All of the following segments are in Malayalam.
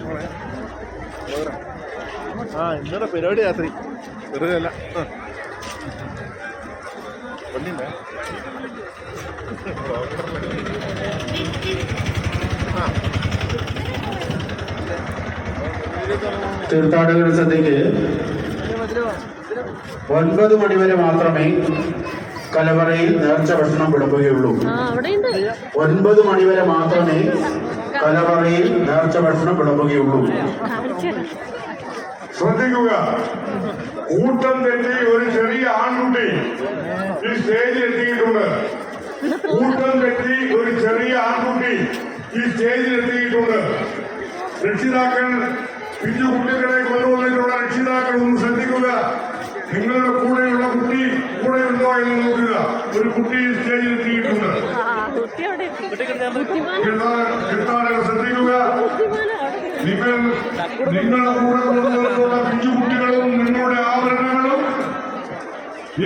മോളെ. ആ ഇന്നലെ പരിപാടി രാത്രി. വെറുതെ അല്ല ആ. തീർത്ഥാടകരുടെ ശ്രദ്ധയ്ക്ക് ഒൻപത് മണിവരെ മാത്രമേ കലവറയിൽ നേർച്ച ഭക്ഷണം വിളമ്പുകയുള്ളൂ. ഒൻപത് മണിവരെ മാത്രമേ കലവറയിൽ നേർച്ച ഭക്ഷണം വിളമ്പുകയുള്ളൂ. ശ്രദ്ധിക്കുക. കൂട്ടം തെറ്റി ഒരു ചെറിയ ആൺകുട്ടി ഈ സ്റ്റേജിൽ എത്തിയിട്ടുണ്ട്. കൂട്ടം തെറ്റി ഒരു ചെറിയ ആൺകുട്ടി ഈ സ്റ്റേജിൽ എത്തിയിട്ടുണ്ട്. രക്ഷിതാക്കൾ പിഞ്ചു കുട്ടികളെ കൊണ്ടുവന്നിട്ടുള്ള രക്ഷിതാക്കൾ ഒന്ന് ശ്രദ്ധിക്കുക. നിങ്ങളുടെ കൂടെയുള്ള കുട്ടി കൂടെ ഉണ്ടോ എന്ന് നോക്കുക. ഒരു കുട്ടി സ്റ്റേജിൽ എത്തിയിട്ടുണ്ട്. ശ്രദ്ധിക്കുക. നിങ്ങളുടെ കൂടെ കൊണ്ടുവന്നിട്ടുള്ള പിഞ്ചുകുട്ടികളും നിങ്ങളുടെ ആഭരണങ്ങളും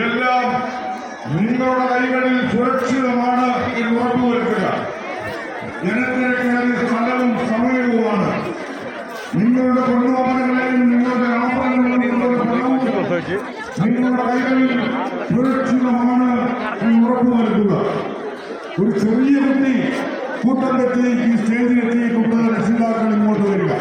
എല്ലാം നിങ്ങളുടെ കൈകളിൽ സുരക്ഷിതമാണ് ഉറപ്പുവരുത്തുക. ജനത്തിരക്കേറിയ നല്ല നിങ്ങളുടെ കൊണ്ടുപോകുന്നതിനെയും നിങ്ങളുടെ ആഭരണങ്ങളും നിങ്ങളുടെ പണവും നിങ്ങളുടെ കൈകളിൽ സുരക്ഷിതമാണ് എന്ന് ഉറപ്പുവരുത്തുക ഒരു ചെറിയ കുട്ടി കൂട്ടം തെറ്റി ഈ എത്തിയിട്ടുണ്ട് രക്ഷിതാക്കൾ ഇങ്ങോട്ട് വരിക.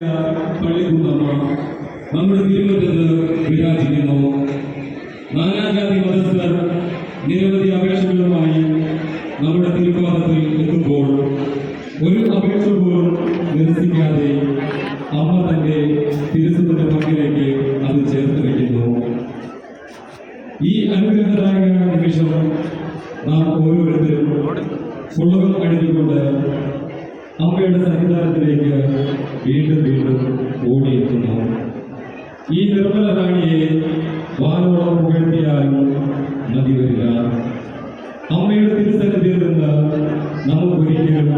പള്ളിക്കുണ്ടമ്മ നമ്മുടെ തിരുവറ്റത്ത് വിരാജിക്കുന്നു. നാനാജാതി മതസ്ഥർ നിരവധി അപേക്ഷകളുമായി നമ്മുടെ തിരുവാദത്തിൽ എത്തുമ്പോൾ ഒരു അപേക്ഷ പോലും നിരസിക്കാതെ അമ്മ തന്റെ തിരുസുതന്റെ പങ്കിലേക്ക് അത് ചേർത്ത് വയ്ക്കുന്നു ഈ അനുഗ്രഹദായക നിമിഷം നാം ഓരോരുത്തരും പുളകം അണിഞ്ഞുകൊണ്ട് അമ്മയുടെ സന്നിധാനത്തിലേക്ക് വീണ്ടും വീണ്ടും ഓടിയെത്തുന്നു. ഈ നിർമ്മല റാണിയെ വാനോളം പുകഴ്ത്തിയാലും മതി വരിക. അമ്മയുടെ തിരുസന്നിധിയിൽ നിന്ന് നമുക്കൊരിക്കലും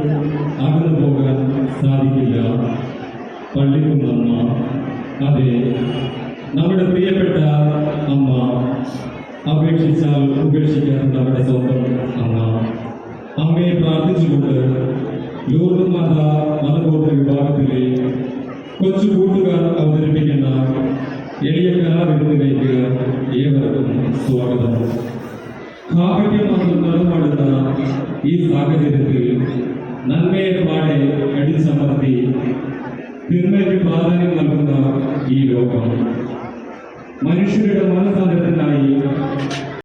അകന്നു പോകാൻ സാധിക്കില്ല. പള്ളിക്കുന്നമ്മ അതെ നമ്മുടെ പ്രിയപ്പെട്ട അമ്മ അപേക്ഷിച്ചാൽ ഉപേക്ഷിക്കാൻ നമ്മുടെ സ്വന്തം അമ്മ. അമ്മയെ പ്രാർത്ഥിച്ചുകൊണ്ട് ലൂർദ് മാത മതബോധ വിഭാഗത്തിലെ കൊച്ചു കൂട്ടുകാർ അവതരിപ്പിക്കുന്ന എളിയ കലാവിരുന്നിലേക്ക് ഏവർക്കും സ്വാഗതം. കാപട്യമാർന്ന നിറമാടുന്ന ഈ സാഹചര്യത്തിൽ നന്മയെ പാടെ അടിച്ചമർത്തി തിന്മയ്ക്ക് പ്രാധാന്യം നൽകുന്ന ഈ ലോകം. മനുഷ്യരുടെ മനസ്സാന്തരത്തിനായി